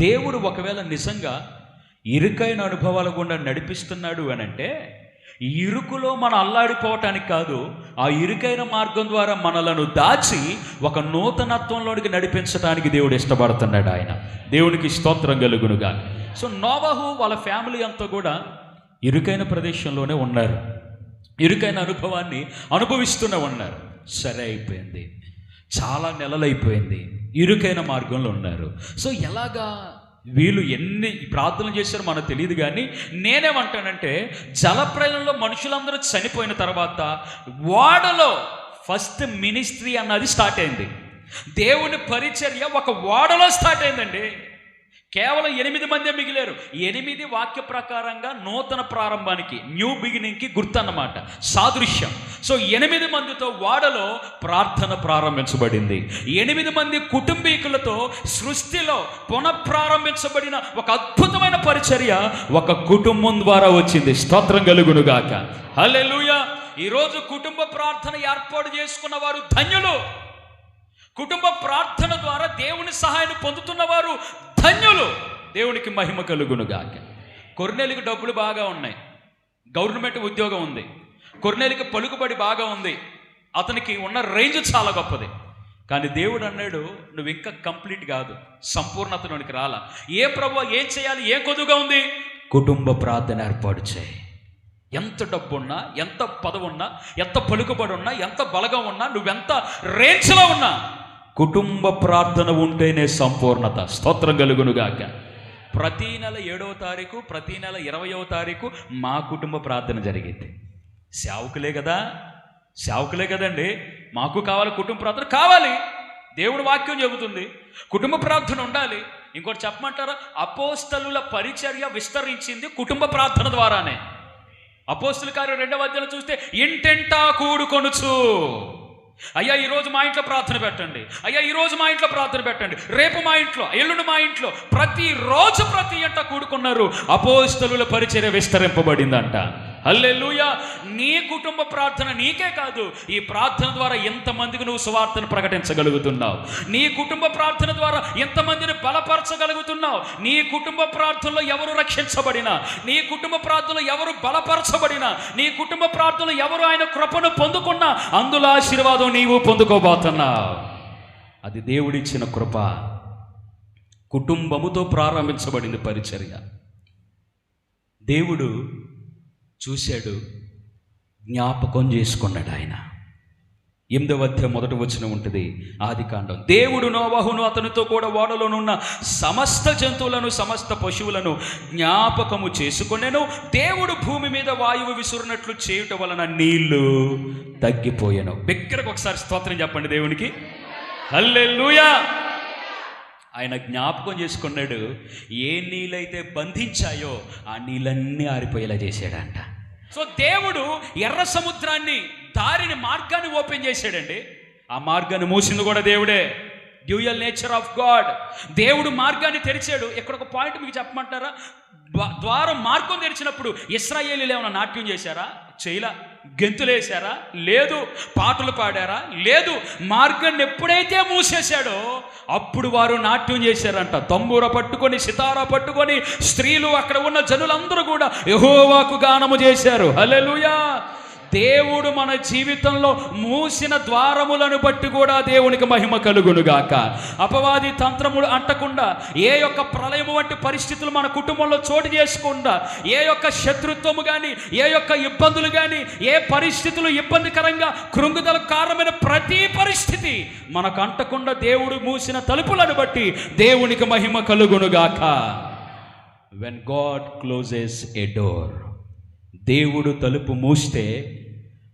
దేవుడు ఒకవేళ నిజంగా ఇరుకైన అనుభవాల గుండా నడిపిస్తున్నాడు అని అంటే ఇరుకులో మనం అల్లాడిపోవటానికి కాదు ఆ ఇరుకైన మార్గం ద్వారా మనలను దాచి ఒక నూతనత్వంలోనికి నడిపించడానికి దేవుడు ఇష్టపడుతున్నాడు ఆయన. దేవునికి స్తోత్రం కలుగునుగా సో నోవాహు వాళ్ళ ఫ్యామిలీ అంతా కూడా ఇరుకైన ప్రదేశంలోనే ఉన్నారు. ఇరుకైన అనుభవాన్ని అనుభవిస్తూనే ఉన్నారు. సరే అయిపోయింది. చాలా నెలలైపోయింది. ఇరుకైన మార్గంలో ఉన్నారు. సో ఎలాగా వీళ్ళు ఎన్ని ప్రార్థనలు చేశారో మనకు తెలియదు కానీ నేనేమంటానంటే జలప్రయంలో మనుషులందరూ చనిపోయిన తర్వాత ఓడలో ఫస్ట్ మినిస్ట్రీ అన్నది స్టార్ట్ అయింది. దేవుని పరిచర్య ఒక ఓడలో స్టార్ట్ అయిందండి. కేవలం ఎనిమిది మందే మిగిలేరు. ఎనిమిది వాక్య ప్రకారంగా నూతన ప్రారంభానికి న్యూ బిగినింగ్కి గుర్తు అన్నమాట సాదృశ్యం. సో ఎనిమిది మందితో వాడలో ప్రార్థన ప్రారంభించబడింది. ఎనిమిది మంది కుటుంబీకులతో సృష్టిలో పునఃప్రారంభించబడిన ఒక అద్భుతమైన పరిచర్య ఒక కుటుంబం ద్వారా వచ్చింది. స్తోత్రం కలుగునుగాక హల్లెలూయా. ఈరోజు కుటుంబ ప్రార్థన ఏర్పాటు చేసుకున్న వారు ధన్యులు. కుటుంబ ప్రార్థన ద్వారా దేవుని సహాయాన్ని పొందుతున్నవారు ధన్యులు. దేవునికి మహిమ కలుగునుగాక. కొర్నేలికి డబ్బులు బాగా ఉన్నాయి. గవర్నమెంట్ ఉద్యోగం ఉంది. కొర్నేలికి పలుకుబడి బాగా ఉంది. అతనికి ఉన్న రేంజ్ చాలా గొప్పది. కానీ దేవుడు అన్నాడు నువ్వు ఇంకా కంప్లీట్ కాదు. సంపూర్ణతలోనికి రాలా. ఏ ప్రభు ఏం చేయాలి? ఏ కొద్దుగా ఉంది? కుటుంబ ప్రార్థన ఏర్పాటు చేయి. ఎంత డబ్బు ఉన్నా ఎంత పదవున్నా ఎంత పలుకుబడి ఉన్నా ఎంత బలగం ఉన్నా నువ్వెంత రేంజ్లో ఉన్నా కుటుంబ ప్రార్థన ఉంటేనే సంపూర్ణత. స్తోత్రం కలుగునుగాక ప్రతి నెల ఏడవ తారీఖు ప్రతి నెల ఇరవయవ తారీఖు మా కుటుంబ ప్రార్థన జరిగింది. సేవకులే కదా? సేవకులే కదండి? మాకు కావాలి కుటుంబ ప్రార్థన? కావాలి. దేవుడు వాక్యం చెబుతుంది. కుటుంబ ప్రార్థన ఉండాలి. ఇంకోటి చెప్పమంటారా? అపోస్తలుల పరిచర్య విస్తరించింది కుటుంబ ప్రార్థన ద్వారానే. అపోస్తుల కార్యం రెండవ అధ్యాయం చూస్తే ఇంటెంటా కూడుకొనుచు. అయ్యా ఈరోజు మా ఇంట్లో ప్రార్థన పెట్టండి. అయ్యా ఈరోజు మా ఇంట్లో ప్రార్థన పెట్టండి. రేపు మా ఇంట్లో ఎల్లుండి మా ఇంట్లో ప్రతి రోజు ప్రతి ఇంట కూడుకున్నారు అపోస్తలుల పరిచర్య విస్తరింపబడిందంట. హల్లెలూయా. నీ కుటుంబ ప్రార్థన నీకే కాదు ఈ ప్రార్థన ద్వారా ఎంతమందికి నువ్వు సువార్తను ప్రకటించగలుగుతున్నావు? నీ కుటుంబ ప్రార్థన ద్వారా ఎంతమందిని బలపరచగలుగుతున్నావు? నీ కుటుంబ ప్రార్థనలో ఎవరు రక్షించబడినా నీ కుటుంబ ప్రార్థనలో ఎవరు బలపరచబడినా నీ కుటుంబ ప్రార్థనలో ఎవరు ఆయన కృపను పొందుకున్నా అందులో ఆశీర్వాదం నీవు పొందుకోబోతున్నావు. అది దేవుడిచ్చిన కృప. కుటుంబముతో ప్రారంభించబడింది పరిచర్య. దేవుడు చూశాడు జ్ఞాపకం చేసుకున్నాడు ఆయన. ఎనిమిదవ అధ్యాయం మొదటి వచ్చిన ఉంటుంది ఆది కాండం. దేవుడు నోవాహును అతనితో కూడా ఓడలోనున్న సమస్త జంతువులను సమస్త పశువులను జ్ఞాపకము చేసుకునేను. దేవుడు భూమి మీద వాయువు విసురునట్లు చేయుట వలన నీళ్ళు తగ్గిపోయాను. దగ్గరకు ఒకసారి స్తోత్రం చెప్పండి దేవునికి. హల్లెలూయా! ఆయన జ్ఞాపకం చేసుకున్నాడు ఏ నీళ్ళైతే బంధించాయో ఆ నీళ్ళన్నీ ఆరిపోయేలా చేశాడంట. సో దేవుడు ఎర్ర సముద్రాన్ని దారిని మార్గాన్ని ఓపెన్ చేశాడండి. ఆ మార్గాన్ని మూసింది కూడా దేవుడే. Dual nature of God. దేవుడు మార్గాన్ని తెరిచాడు. ఇక్కడ ఒక పాయింట్ మీకు చెప్పమంటారా? ద్వారం మార్గం తెరిచినప్పుడు ఇస్రాయేలీలు ఏమైనా నాట్యం చేశారా? చేయలా. గెంతులేశారా? లేదు. పాటలు పాడారా? లేదు. మార్గాన్ని ఎప్పుడైతే మూసేశాడో అప్పుడు వారు నాట్యం చేశారంట. తంబూర పట్టుకొని సితారా పట్టుకొని స్త్రీలు అక్కడ ఉన్న జనులందరూ కూడా యహోవాకు గానము చేశారు. హలెలుయా దేవుడు మన జీవితంలో మూసిన ద్వారములను బట్టి కూడా దేవునికి మహిమ కలుగునుగాక. అపవాది తంత్రములు అంటకుండా ఏ యొక్క ప్రళయము వంటి పరిస్థితులు మన కుటుంబంలో చోటు చేసుకుండా ఏ యొక్క శత్రుత్వము కానీ ఏ యొక్క ఇబ్బందులు కానీ ఏ పరిస్థితులు ఇబ్బందికరంగా కృంగుదల కారణమైన ప్రతి పరిస్థితి మనకు అంటకుండా దేవుడు మూసిన తలుపులను బట్టి దేవునికి మహిమ కలుగునుగాక. When God closes a door దేవుడు తలుపు మూస్తే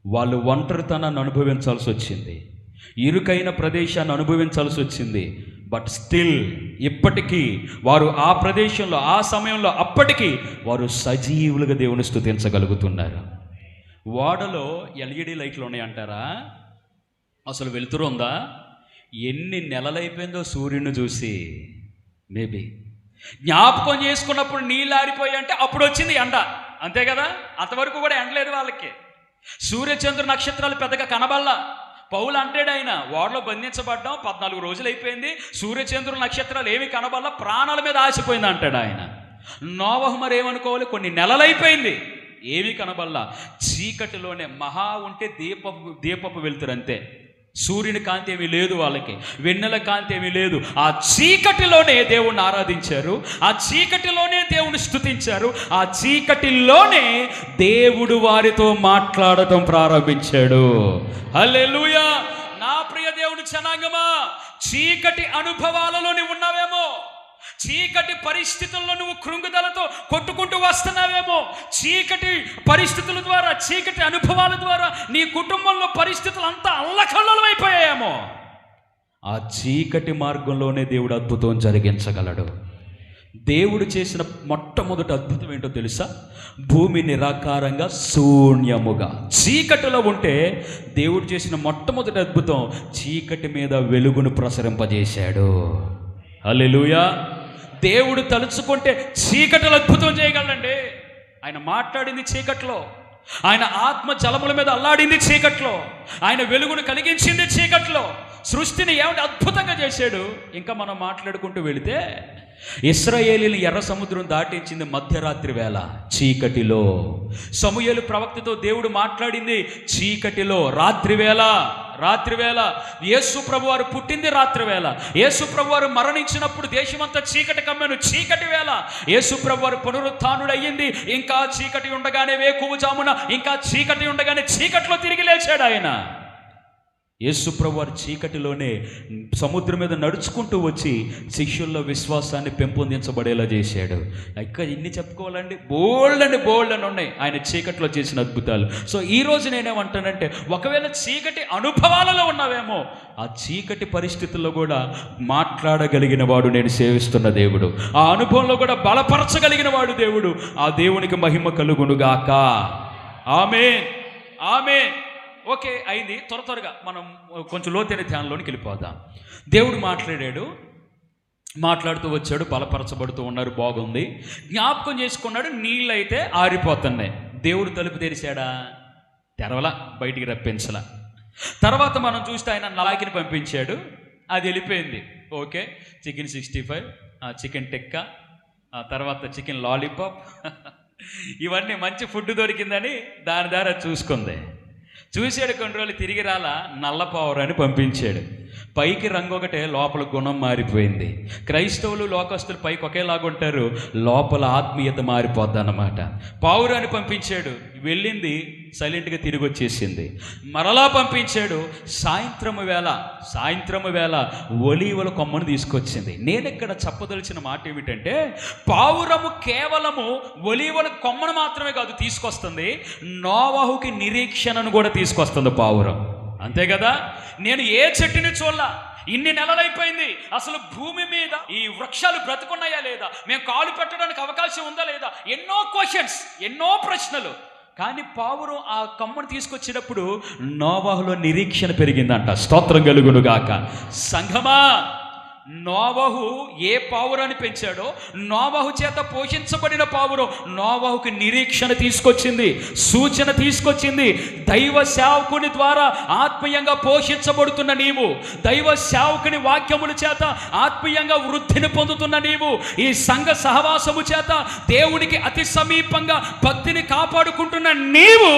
వాళ్ళు ఒంటరితనాన్ని అనుభవించాల్సి వచ్చింది. ఇరుకైన ప్రదేశాన్ని అనుభవించాల్సి వచ్చింది. బట్ స్టిల్ ఇప్పటికీ వారు ఆ ప్రదేశంలో ఆ సమయంలో అప్పటికీ వారు సజీవులుగా దేవుని స్థుతించగలుగుతున్నారు. ఓడలో ఎల్ఈడి లైట్లు ఉన్నాయంటారా? అసలు వెలుతురు ఉందా? ఎన్ని నెలలైపోయిందో సూర్యుని చూసి. మేబీ. జ్ఞాపకం చేసుకున్నప్పుడు నీళ్ళు ఆరిపోయి అంటే అప్పుడు వచ్చింది ఎండ. అంతే కదా? అంతవరకు కూడా ఎండలేదు వాళ్ళకి. సూర్యచంద్ర నక్షత్రాలు పెద్దగా కనబల్లా పౌలు అంటాడు ఆయన ఓడలో బంధించబడ్డం పద్నాలుగు రోజులు అయిపోయింది సూర్యచంద్రుల నక్షత్రాలు ఏమి కనబల్ల ప్రాణాల మీద ఆశపోయింది అంటాడు ఆయన. నోవహు మరి ఏమనుకోవాలి కొన్ని నెలలు అయిపోయింది ఏమి కనబల్ల చీకటిలోనే మహా ఉంటే దీపపు దీపపు వెళ్తురు అంతే. సూర్యుని కాంతి ఏమీ లేదు వాళ్ళకి వెన్నెల కాంతి ఏమీ లేదు. ఆ చీకటిలోనే దేవుణ్ణి ఆరాధించారు ఆ చీకటిలోనే దేవుని స్థుతించారు ఆ చీకటిలోనే దేవుడు వారితో మాట్లాడటం ప్రారంభించాడు. హల్లెలూయా! నా ప్రియ దేవుడు జనాంగమా చీకటి అనుభవాలలో నువ్వు ఉన్నావేమో? చీకటి పరిస్థితుల్లో నువ్వు కృంగుదలతో కొట్టుకుంటూ వస్తున్నావేమో. చీకటి పరిస్థితుల ద్వారా చీకటి అనుభవాల ద్వారా నీ కుటుంబంలో పరిస్థితులు అంతా అల్లకల్లోలం అయిపోయాయేమో. ఆ చీకటి మార్గంలోనే దేవుడు అద్భుతం జరిగించగలడు. దేవుడు చేసిన మొట్టమొదటి అద్భుతం ఏంటో తెలుసా? భూమి నిరాకారంగా శూన్యముగా. చీకటిలో ఉంటే దేవుడు చేసిన మొట్టమొదటి అద్భుతం చీకటి మీద వెలుగును ప్రసరింపజేశాడు. అల్లెలుయా దేవుడు తలుచుకుంటే చీకటిలో అద్భుతం చేయగలండి ఆయన మాట్లాడింది చీకట్లో. ఆయన ఆత్మ జలముల మీద అల్లాడింది చీకట్లో. ఆయన వెలుగును కలిగించింది చీకట్లో. సృష్టిని ఏమిటి అద్భుతంగా చేశాడు. ఇంకా మనం మాట్లాడుకుంటూ వెళితే ఇస్రాయేలీని ఎర్ర సముద్రం దాటించింది మధ్యరాత్రి వేళ చీకటిలో. సమూయేలు ప్రవక్తతో దేవుడు మాట్లాడింది చీకటిలో రాత్రి వేళ రాత్రి వేళ. యేసు ప్రభు వారు పుట్టింది రాత్రి వేళ. యేసు ప్రభు వారు మరణించినప్పుడు దేశమంతా చీకటి కమ్మెను చీకటి వేళ. యేసు ప్రభు వారు పునరుత్డయ్యింది ఇంకా చీకటి ఉండగానే వేకువ జామున ఇంకా చీకటి ఉండగానే చీకట్లో తిరిగి లేచాడు ఆయన. యేసుప్రభు వారు చీకటిలోనే సముద్రం మీద నడుచుకుంటూ వచ్చి శిష్యుల్లో విశ్వాసాన్ని పెంపొందించబడేలా చేశాడు. ఇంకా ఇన్ని చెప్పుకోవాలండి? బోల్డ్ అండి బోల్డ్ అని ఉన్నాయి ఆయన చీకట్లో చేసిన అద్భుతాలు. సో ఈ నేనేమంటానంటే ఒకవేళ చీకటి అనుభవాలలో ఉన్నావేమో ఆ చీకటి పరిస్థితుల్లో కూడా మాట్లాడగలిగిన వాడు నేను సేవిస్తున్న దేవుడు. ఆ అనుభవంలో కూడా బలపరచగలిగిన వాడు దేవుడు. ఆ దేవునికి మహిమ కలుగునుగాక. ఆమె ఆమె ఓకే అయింది. త్వర త్వరగా మనం కొంచెం లోతైన ధ్యానంలోనికి వెళ్ళిపోదాం. దేవుడు మాట్లాడాడు. మాట్లాడుతూ వచ్చాడు బలపరచబడుతూ ఉన్నారు బాగుంది. జ్ఞాపకం చేసుకున్నాడు నీళ్ళు అయితే ఆరిపోతున్నాయి. దేవుడు తలుపు తెరిచాడా? తెరవలా బయటికి రప్పించలా. తర్వాత మనం చూస్తే ఆయన నలాకిని పంపించాడు. అది వెళ్ళిపోయింది. Okay chicken sixty five chicken tikka తర్వాత చికెన్ లాలీపాప్. ఇవన్నీ మంచి ఫుడ్ దొరికిందని దాని ద్వారా చూసుకుంది. చూశాడు కొన్ని రోజులు తిరిగి రాలా నల్లపావురాన్ని పంపించాడు. పైకి రంగు ఒకటే లోపల గుణం మారిపోయింది. క్రైస్తవులు లోకస్తులు పైకి ఒకేలాగా ఉంటారు లోపల ఆత్మీయత మారిపోద్ది అన్నమాట పావురాన్ని పంపించాడు వెళ్ళింది సైలెంట్గా తిరిగి వచ్చేసింది మరలా పంపించాడు సాయంత్రము వేళ సాయంత్రము వేళ ఒలీవల కొమ్మను తీసుకొచ్చింది. నేను ఇక్కడ చెప్పదలిచిన మాట ఏమిటంటే పావురము కేవలము ఒలీవల కొమ్మను మాత్రమే కాదు తీసుకొస్తుంది నోవహుకి నిరీక్షణను కూడా తీసుకొస్తుంది పావురం. అంతే కదా? నేను ఏ చెట్టుని చూడలా? ఇన్ని నెలలైపోయింది. అసలు భూమి మీద ఈ వృక్షాలు బ్రతుకున్నాయా లేదా? మేము కాలు పెట్టడానికి అవకాశం ఉందా లేదా? ఎన్నో క్వశ్చన్స్ ఎన్నో ప్రశ్నలు. కానీ పావురం ఆ కమ్మను తీసుకొచ్చేటప్పుడు నోవాహులో నిరీక్షణ పెరిగిందంట. స్తోత్రం కలుగునుగాక. సంఘమా నోవహు ఏ పావురాన్ని పెంచాడో నోవహు చేత పోషించబడిన పావురం నోవహుకి నిరీక్షణ తీసుకొచ్చింది సూచన తీసుకొచ్చింది. దైవ సేవకుని ద్వారా ఆత్మీయంగా పోషించబడుతున్న నీవు దైవ సేవకుని వాక్యముల చేత ఆత్మీయంగా వృద్ధిని పొందుతున్న నీవు ఈ సంఘ సహవాసము చేత దేవునికి అతి సమీపంగా భక్తిని కాపాడుకుంటున్న నీవు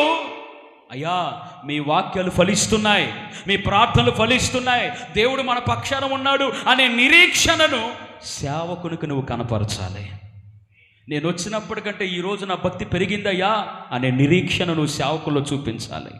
అయ్యా మీ వాక్యాలు ఫలిస్తున్నాయి మీ ప్రార్థనలు ఫలిస్తున్నాయి దేవుడు మన పక్షాన ఉన్నాడు అనే నిరీక్షణను సేవకునికి నువ్వు కనపరచాలి. నేను వచ్చినప్పటికంటే ఈ రోజు నా భక్తి పెరిగిందయ్యా అనే నిరీక్షణ నువ్వు సేవకుల్లో చూపించాలి.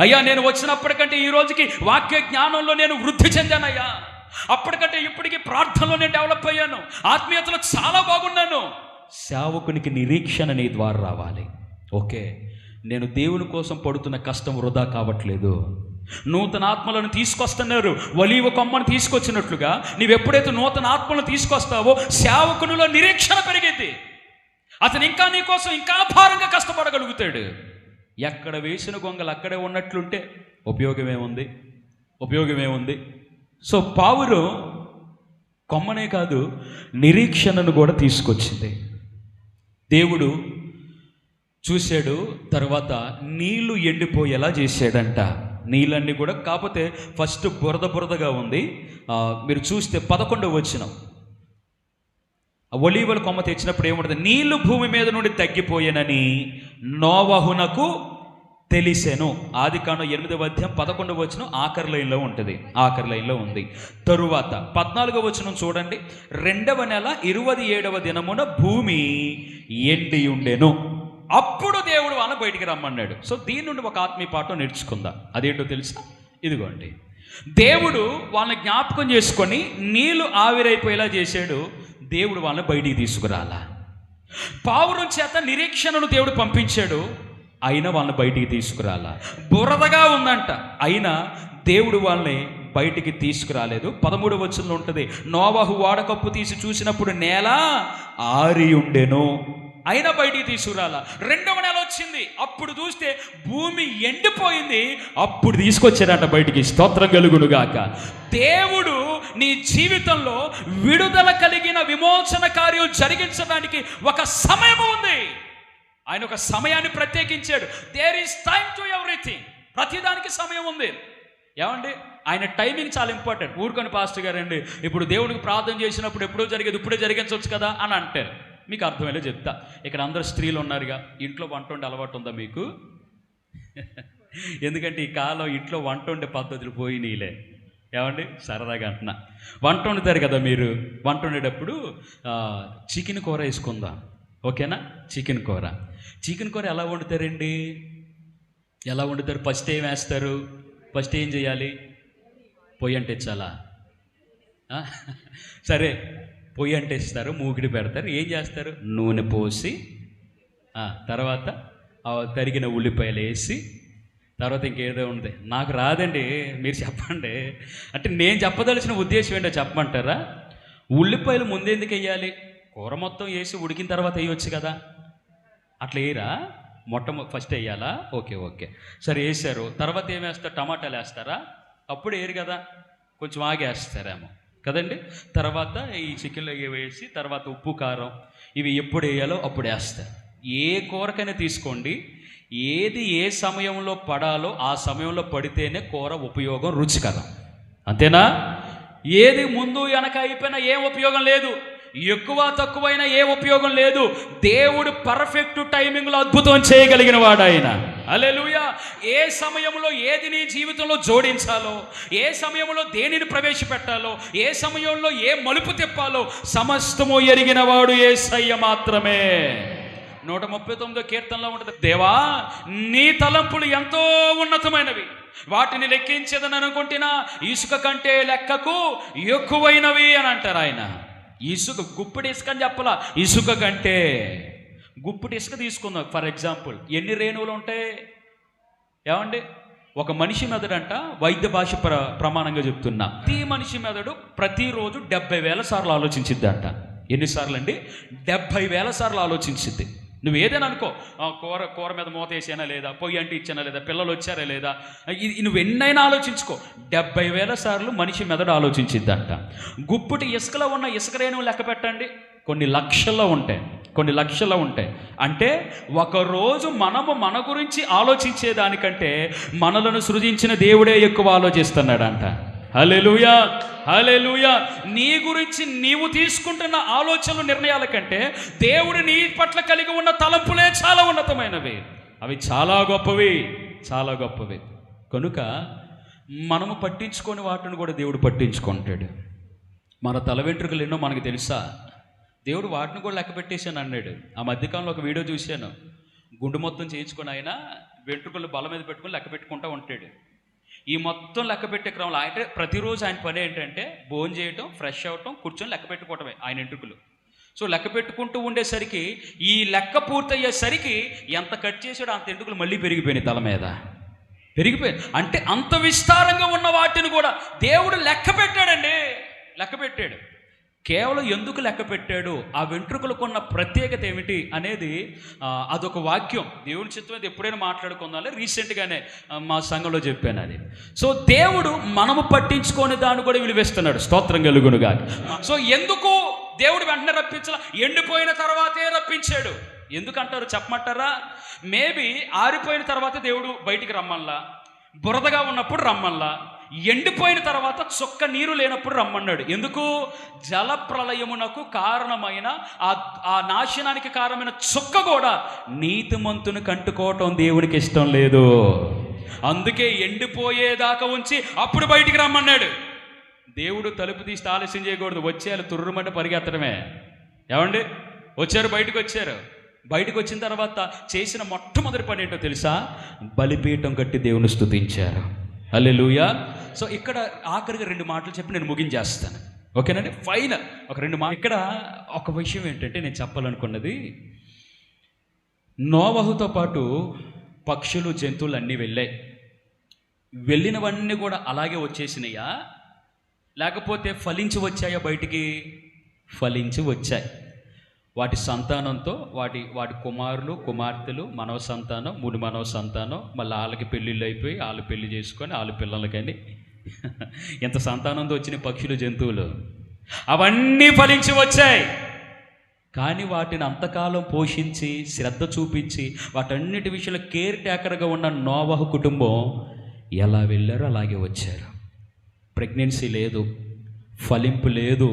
అయ్యా నేను వచ్చినప్పటికంటే ఈ రోజుకి వాక్య జ్ఞానంలో నేను వృద్ధి చెందానయ్యా. అప్పటికంటే ఇప్పటికీ ప్రార్థనలో నేను డెవలప్ అయ్యాను ఆత్మీయతలో చాలా బాగున్నాను. సేవకునికి నిరీక్షణ నీ ద్వారా రావాలి. ఓకే నేను దేవుని కోసం పడుతున్న కష్టం వృధా కావట్లేదు. నూతన ఆత్మలను తీసుకొస్తున్నారు. వలీవ కొమ్మను తీసుకొచ్చినట్లుగా నీవు ఎప్పుడైతే నూతన ఆత్మలను తీసుకొస్తావో సేవకునిలో నిరీక్షణ పెరిగింది. అతను ఇంకా నీ కోసం ఇంకా భారంగా కష్టపడగలుగుతాడు. ఎక్కడ వేసిన గొంగలు అక్కడే ఉన్నట్లుంటే ఉపయోగమేముంది ఉపయోగమేముంది సో పావురు కొమ్మనే కాదు నిరీక్షణను కూడా తీసుకొచ్చింది. దేవుడు చూశాడు తర్వాత నీళ్ళు ఎండిపోయేలా చేశాడంట. నీళ్ళన్నీ కూడా కాకపోతే ఫస్ట్ బురద బురదగా ఉంది. మీరు చూస్తే పదకొండవ వచ్చిన ఒలీవల కొమ్మ తెచ్చినప్పుడు ఏముంటుంది నీళ్ళు భూమి మీద నుండి తగ్గిపోయానని నోవహునకు తెలిసాను. ఆది కాను ఎనిమిదవ అధ్యాయం పదకొండవ వచ్చిన ఆఖరి లైన్లో ఉంటుంది. ఆఖరి లైన్లో ఉంది. తరువాత పద్నాలుగవ వచనం చూడండి. రెండవ నెల ఇరవై ఏడవ దినమున భూమి ఎండి ఉండెను. అప్పుడు దేవుడు వాళ్ళ బయటికి రమ్మన్నాడు. సో దీని నుండి ఒక ఆత్మీయ పాఠం నేర్చుకుందాం. అదేంటో తెలుసా? ఇదిగోండి. దేవుడు వాళ్ళని జ్ఞాపకం చేసుకొని నీళ్ళు ఆవిరైపోయేలా చేశాడు. దేవుడు వాళ్ళని బయటికి తీసుకురాలా. పావురం చేత నిరీక్షణను దేవుడు పంపించాడు. అయినా వాళ్ళని బయటికి తీసుకురాలా. బురదగా ఉందంట. అయినా దేవుడు వాళ్ళని బయటికి తీసుకురాలేదు. పదమూడు వచ్చంలో ఉంటుంది నోవాహు వాడకప్పు తీసి చూసినప్పుడు నేల ఆరి ఉండెను. అయినా బయటికి తీసుకురాలా. రెండవ నెల వచ్చింది. అప్పుడు చూస్తే భూమి ఎండిపోయింది. అప్పుడు తీసుకొచ్చారట బయటికి స్తోత్రం కలుగునుగాక. దేవుడు నీ జీవితంలో విడుదల కలిగిన విమోచన కార్యం జరిగించడానికి ఒక సమయం ఉంది. ఆయన ఒక సమయాన్ని ప్రత్యేకించాడు. There is time to everything ప్రతిదానికి సమయం ఉంది. ఏమండి? ఆయన టైమింగ్ చాలా ఇంపార్టెంట్. ఊరుకొని పాస్టర్ గారండి ఇప్పుడు దేవుడికి ప్రార్థన చేసినప్పుడు ఎప్పుడో జరిగేది ఇప్పుడే జరిగించవచ్చు కదా అని అంటారు. మీకు అర్థమయ్యేలా చెప్తా. ఇక్కడ అందరు స్త్రీలు ఉన్నారుగా ఇంట్లో వంట వండే అలవాటు ఉందా మీకు? ఎందుకంటే ఈ కాలం ఇంట్లో వంట వండే పద్ధతులు పోయినాయిలే ఏమండి? సరదాగా అంటున్నా. వంట వండుతారు కదా మీరు? వంట వండేటప్పుడు చికెన్ కూర వేసుకుందాం. ఓకేనా? చికెన్ కూర. చికెన్ కూర ఎలా వండుతారండి? ఎలా వండుతారు? ఫస్ట్ ఏం వేస్తారు? ఫస్ట్ ఏం చేయాలి? పొయ్యి అంటే చాలా సరే. పొయ్యి అంటేస్తారు మూగిడి పెడతారు. ఏం చేస్తారు? నూనె పోసి తర్వాత తరిగిన ఉల్లిపాయలు వేసి తర్వాత ఇంకేదో ఉంది. నాకు రాదండి మీరు చెప్పండి. అంటే నేను చెప్పదలసిన ఉద్దేశం ఏంటో చెప్పమంటారా? ఉల్లిపాయలు ముందెందుకు వేయాలి? కూర మొత్తం వేసి ఉడికిన తర్వాత వేయవచ్చు కదా. అట్లా వేయరా? మొట్ట ఫస్ట్ వేయాలా? Okay okay. సరే వేసారు తర్వాత ఏం వేస్తారు? టమాటాలు వేస్తారా? అప్పుడు వేయరు కదా. కొంచెం ఆగేస్తారేమో. కదండి? తర్వాత ఈ చికెన్లో వేసి తర్వాత ఉప్పు కారం ఇవి ఎప్పుడు వేయాలో అప్పుడు వేస్తారు. ఏ కూరకైనా తీసుకోండి. ఏది ఏ సమయంలో పడాలో ఆ సమయంలో పడితేనే కూర ఉపయోగం రుచికరం అంతేనా? ఏది ముందు వెనక అయిపోయినా ఏం ఉపయోగం లేదు. ఎక్కువ తక్కువైనా ఏ ఉపయోగం లేదు. దేవుడు పర్ఫెక్ట్ టైమింగ్లో అద్భుతం చేయగలిగిన వాడు ఆయన అలెలుయ ఏ సమయంలో ఏది నీ జీవితంలో జోడించాలో ఏ సమయంలో దేనిని ప్రవేశపెట్టాలో ఏ సమయంలో ఏ మలుపు తిప్పాలో సమస్తము ఎరిగిన వాడు ఏ మాత్రమే. నూట ముప్పై తొమ్మిదో కీర్తనలో ఉంటుంది దేవా నీ తలంపులు ఎంతో ఉన్నతమైనవి. వాటిని లెక్కించదని అనుకుంటున్నా ఇసుక కంటే లెక్కకు ఎక్కువైనవి అని అంటారు ఆయన ఇసుక గుప్పిడి ఇసుక అని చెప్పాల? ఇసుక కంటే గుప్పిడి ఇసుక తీసుకుందాం. ఫర్ ఎగ్జాంపుల్ ఎన్ని రేణువులు ఉంటాయి? ఏమండి? ఒక మనిషి మెదడంట వైద్య భాష ప్ర ప్రమాణంగా చెప్తున్నా. ప్రతి మనిషి మెదడు ప్రతిరోజు డెబ్బై వేల సార్లు ఆలోచించిద్దంట. ఎన్నిసార్లు అండి డెబ్బై వేల సార్లు ఆలోచించింది నువ్వు ఏదైనా అనుకో కూర కూర మీద మూత వేసానా లేదా? పొయ్యి అంటే ఇచ్చానా లేదా? పిల్లలు వచ్చారా లేదా? ఇది నువ్వు ఎన్నైనా ఆలోచించుకో డెబ్బై వేల సార్లు మనిషి మెదడు ఆలోచించిద్దంట. గుప్పుటి ఇసుకలో ఉన్న ఇసుక రేణువు లెక్క పెట్టండి. కొన్ని లక్షల్లో ఉంటాయి కొన్ని లక్షల్లో ఉంటాయి. అంటే ఒకరోజు మనము మన గురించి ఆలోచించేదానికంటే మనలను సృజించిన దేవుడే ఎక్కువ ఆలోచిస్తున్నాడంట. హలెలుయా హలెలుయా నీ గురించి నీవు తీసుకుంటున్న ఆలోచనలు నిర్ణయాల కంటే దేవుడు నీ పట్ల కలిగి ఉన్న తలంపులే చాలా ఉన్నతమైనవి. అవి చాలా గొప్పవి చాలా గొప్పవి. కనుక మనము పట్టించుకొని వాటిని కూడా దేవుడు పట్టించుకుంటాడు. మన తల వెంట్రుకలు ఎన్నో మనకు తెలుసా? దేవుడు వాటిని కూడా లెక్క పెట్టేశాను అన్నాడు. ఆ మధ్యకాలంలో ఒక వీడియో చూశాను. గుండు మొత్తం చేయించుకొని ఆయన వెంట్రుకలు బల మీద పెట్టుకొని లెక్క పెట్టుకుంటూ ఉంటాడు. ఈ మొత్తం లెక్క పెట్టే క్రమంలో ఆయన ప్రతిరోజు ఆయన పని ఏంటంటే భోజనం చేయటం ఫ్రెష్ అవటం కూర్చొని లెక్క పెట్టుకోవటమే ఆయన ఎంట్రుకలు సో లెక్క పెట్టుకుంటూ ఉండేసరికి ఈ లెక్క పూర్తయ్యేసరికి ఎంత కట్ చేసాడో అంత ఎంటుకలు మళ్ళీ పెరిగిపోయినాయి తల మీద. పెరిగిపోయింది అంటే అంత విస్తారంగా ఉన్న వాటిని కూడా దేవుడు లెక్క పెట్టాడండి. లెక్క పెట్టాడు. కేవలం ఎందుకు లెక్క పెట్టాడు? ఆ వెంట్రుకలకున్న ప్రత్యేకత ఏమిటి అనేది అదొక వాక్యం. దేవుని చిత్తం అయితే ఎప్పుడైనా మాట్లాడుకుందాం రీసెంట్గానే మా సంఘంలో చెప్పాను అది. సో దేవుడు మనము పట్టించుకొని దాన్ని కూడా విలువేస్తున్నాడు. స్తోత్రం కలుగునుగా సో ఎందుకు దేవుడు వెంటనే రప్పించాల? ఎండిపోయిన తర్వాతే రప్పించాడు. ఎందుకంటారు? చెప్పమంటారా? మేబీ ఆరిపోయిన తర్వాత దేవుడు బయటికి రమ్మల్లా బురదగా ఉన్నప్పుడు రమ్మల్లా ఎండిపోయిన తర్వాత చొక్క నీరు లేనప్పుడు రమ్మన్నాడు. ఎందుకు? జల ప్రళయమునకు కారణమైన ఆ ఆ నాశనానికి కారణమైన చొక్క కూడా నీతిమంతుని కంటుకోవటం దేవునికి ఇష్టం లేదు. అందుకే ఎండిపోయేదాకా ఉంచి అప్పుడు బయటికి రమ్మన్నాడు. దేవుడు తలుపు తీసి ఆలస్యం చేయకూడదు. వచ్చేయాలి తుర్రుమంటే పరిగెత్తడమే. ఏమండి? వచ్చారు బయటకు వచ్చారు. బయటకు వచ్చిన తర్వాత చేసిన మొట్టమొదటి పని ఏంటో తెలుసా? బలిపీఠం కట్టి దేవుని స్తుతించారు. అల్లెలుయా సో ఇక్కడ ఆఖరిగా రెండు మాటలు చెప్పి నేను ముగించేస్తాను. ఓకేనండి? ఫైనల్ ఒక రెండు మా ఇక్కడ ఒక విషయం ఏంటంటే నేను చెప్పాలనుకున్నది నోవహుతో పాటు పక్షులు జంతువులు అన్నీ వెళ్ళాయి వెళ్ళినవన్నీ కూడా అలాగే వచ్చేసినాయా? లేకపోతే ఫలించి వచ్చాయా బయటికి? ఫలించి వచ్చాయి. వాటి సంతానంతో వాటి వాటి కుమారులు కుమార్తెలు మనవ సంతానం ముడి మనవ సంతానం మళ్ళీ వాళ్ళకి పెళ్ళిళ్ళు అయిపోయి వాళ్ళు పెళ్ళి చేసుకొని వాళ్ళ పిల్లలకని ఎంత సంతానంతో వచ్చిన పక్షులు జంతువులు. అవన్నీ ఫలించి వచ్చాయి. కానీ వాటిని అంతకాలం పోషించి శ్రద్ధ చూపించి వాటన్నిటి విషయంలో కేర్ టేకర్గా ఉన్న నోవహ కుటుంబం ఎలా వెళ్ళారో అలాగే వచ్చారు. ప్రెగ్నెన్సీ లేదు ఫలింపు లేదు.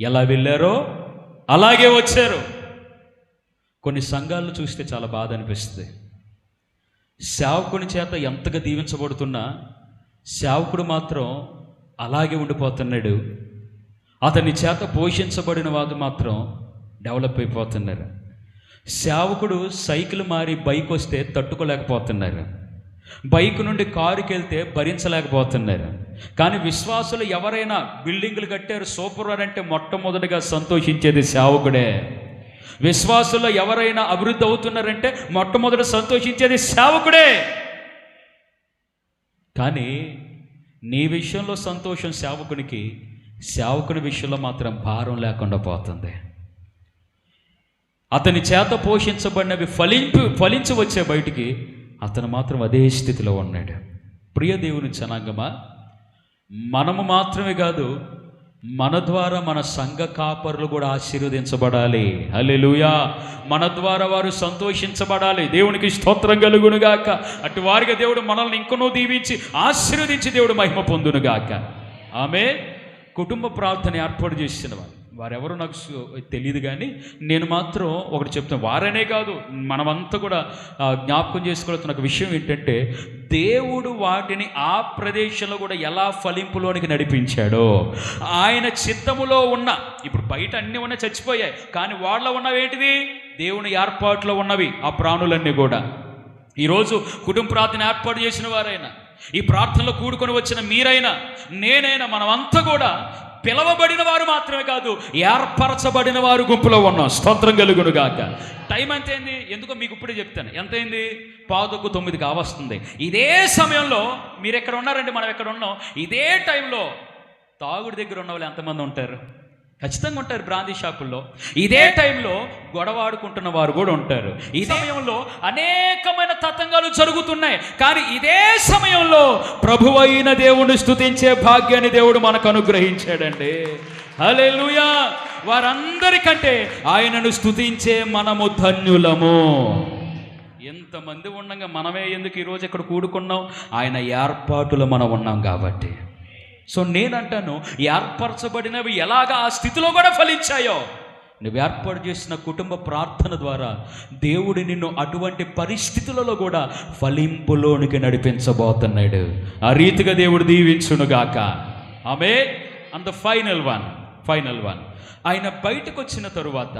ఎలా వెళ్ళారో అలాగే వచ్చారు. కొన్ని సంఘాలను చూస్తే చాలా బాధ అనిపిస్తుంది. సేవకుని చేత ఎంతగా దీవించబడుతున్నా సేవకుడు మాత్రం అలాగే ఉండిపోతున్నాడు. అతని చేత పోషించబడిన వారు మాత్రం డెవలప్ అయిపోతున్నారు. సేవకుడు సైకిల్ మారి బైక్ వస్తే తట్టుకోలేకపోతున్నారు. బైక్ నుండి కారుకి వెళ్తే భరించలేకపోతున్నారు. కానీ విశ్వాసులు ఎవరైనా బిల్డింగులు కట్టారు సూపర్ అంటే మొట్టమొదటిగా సంతోషించేది సేవకుడే. విశ్వాసుల్లో ఎవరైనా అభివృద్ధి అవుతున్నారంటే మొట్టమొదట సంతోషించేది సేవకుడే. కానీ నీ విషయంలో సంతోషం సేవకునికి సేవకుని విషయంలో మాత్రం భారం లేకుండా పోతుంది. అతని చేత పోషించబడినవి ఫలింపు ఫలించి వచ్చే బయటికి అతను మాత్రం అదే స్థితిలో ఉన్నాడు. ప్రియ దేవుని జనాంగమా మనము మాత్రమే కాదు మన ద్వారా మన సంఘ కాపరులు కూడా ఆశీర్వదించబడాలి. హలెలుయా మన ద్వారా వారు సంతోషించబడాలి. దేవునికి స్తోత్రం కలుగునుగాక. అటు వారిగా దేవుడు మనల్ని ఇంకనూ దీవించి ఆశీర్వదించి దేవుడు మహిమ పొందునుగాక. ఆమె కుటుంబ ప్రార్థన ఏర్పాటు చేసిన వారు. వారెవరు నాకు తెలియదు కానీ నేను మాత్రం ఒకటి చెప్తాను వారనే కాదు మనమంతా కూడా జ్ఞాపకం చేసుకోవాల్సిన ఒక విషయం ఏంటంటే దేవుడు వాటిని ఆ ప్రదేశంలో కూడా ఎలా ఫలింపులోనికి నడిపించాడో. ఆయన చిత్తములో ఉన్న ఇప్పుడు బయట అన్నీ ఉన్నాయి చచ్చిపోయాయి కానీ వాళ్ళ ఉన్నవి దేవుని ఏర్పాట్లో ఉన్నవి ఆ ప్రాణులన్నీ కూడా. ఈరోజు కుటుంబ ప్రార్థన ఏర్పాటు చేసిన వారైనా ఈ ప్రార్థనలో కూడుకొని వచ్చిన మీరైనా నేనైనా మనమంతా కూడా పిలవబడిన వారు మాత్రమే కాదు ఏర్పరచబడిన వారు గుంపులో ఉన్నాం. స్తోత్రం కలుగును గాక. టైం ఎంత అయింది ఎందుకో మీకు ఇప్పుడే చెప్తాను. ఎంత అయింది పావుతొక్కు తొమ్మిది కావస్తుంది ఇదే సమయంలో మీరు ఎక్కడ ఉన్నారండి? మనం ఎక్కడ ఉన్నాం? ఇదే టైంలో తాగుడు దగ్గర ఉన్న వాళ్ళు ఎంతమంది ఉంటారు? ఖచ్చితంగా ఉంటారు బ్రాందీ షాపుల్లో. ఇదే టైంలో గొడవ ఆడుకుంటున్న వారు కూడా ఉంటారు. ఈ సమయంలో అనేకమైన తతంగాలు జరుగుతున్నాయి. కానీ ఇదే సమయంలో ప్రభు అయిన దేవుని స్తుతించే భాగ్యాన్ని దేవుడు మనకు అనుగ్రహించాడండి. హల్లెలూయా! వారందరికంటే ఆయనను స్తుతించే మనము ధన్యులము. ఎంతమంది ఉండగా మనమే ఎందుకు ఈరోజు ఇక్కడ కూడుకున్నాం? ఆయన ఏర్పాటులో మనం ఉన్నాం కాబట్టి. సో నేనంటాను ఏర్పరచబడినవి ఎలాగా ఆ స్థితిలో కూడా ఫలించాయో? నువ్వు ఏర్పాటు చేసిన కుటుంబ ప్రార్థన ద్వారా దేవుడు నిన్ను అటువంటి పరిస్థితులలో కూడా ఫలింపులోనికి నడిపించబోతున్నాడు. ఆ రీతిగా దేవుడు దీవించునుగాక. ఆమె and the final one final one ఆయన బయటకు వచ్చిన తరువాత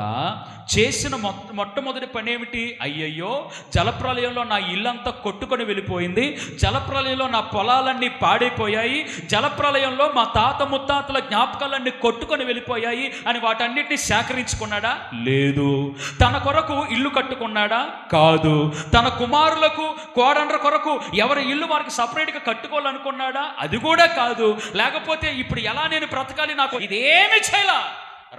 చేసిన మొ మొట్టమొదటి పని ఏమిటి? అయ్యయ్యో జలప్రలయంలో నా ఇల్లంతా కొట్టుకొని వెళ్ళిపోయింది. జలప్రలయంలో నా పొలాలన్నీ పాడైపోయాయి. జలప్రలయంలో మా తాత ముత్తాతల జ్ఞాపకాలన్నీ కొట్టుకొని వెళ్ళిపోయాయి అని వాటన్నిటిని సేకరించుకున్నాడా? లేదు. తన కొరకు ఇల్లు కట్టుకున్నాడా? కాదు. తన కుమారులకు కోడండ్ర కొరకు ఎవరి ఇల్లు వారికి సపరేట్గా కట్టుకోవాలనుకున్నాడా? అది కూడా కాదు. లేకపోతే ఇప్పుడు ఎలా నేను బ్రతకాలి నాకు? ఇదేమి చేయాల.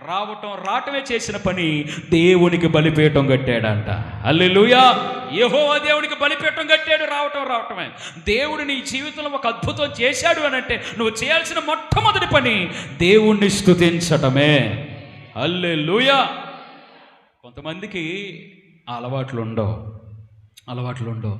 రావటం రావటమే చేసిన పని దేవునికి బలిపీఠం కట్టాడంట. అల్లెలుయా యహో దేవునికి బలిపీఠం కట్టాడు రావటం రావటమే. దేవుడు నీ జీవితంలో ఒక అద్భుతం చేశాడు అని అంటే నువ్వు చేయాల్సిన మొట్టమొదటి పని దేవుణ్ణి స్తుతించటమే. అల్లెలుయా కొంతమందికి అలవాట్లు ఉండవు అలవాట్లు ఉండవు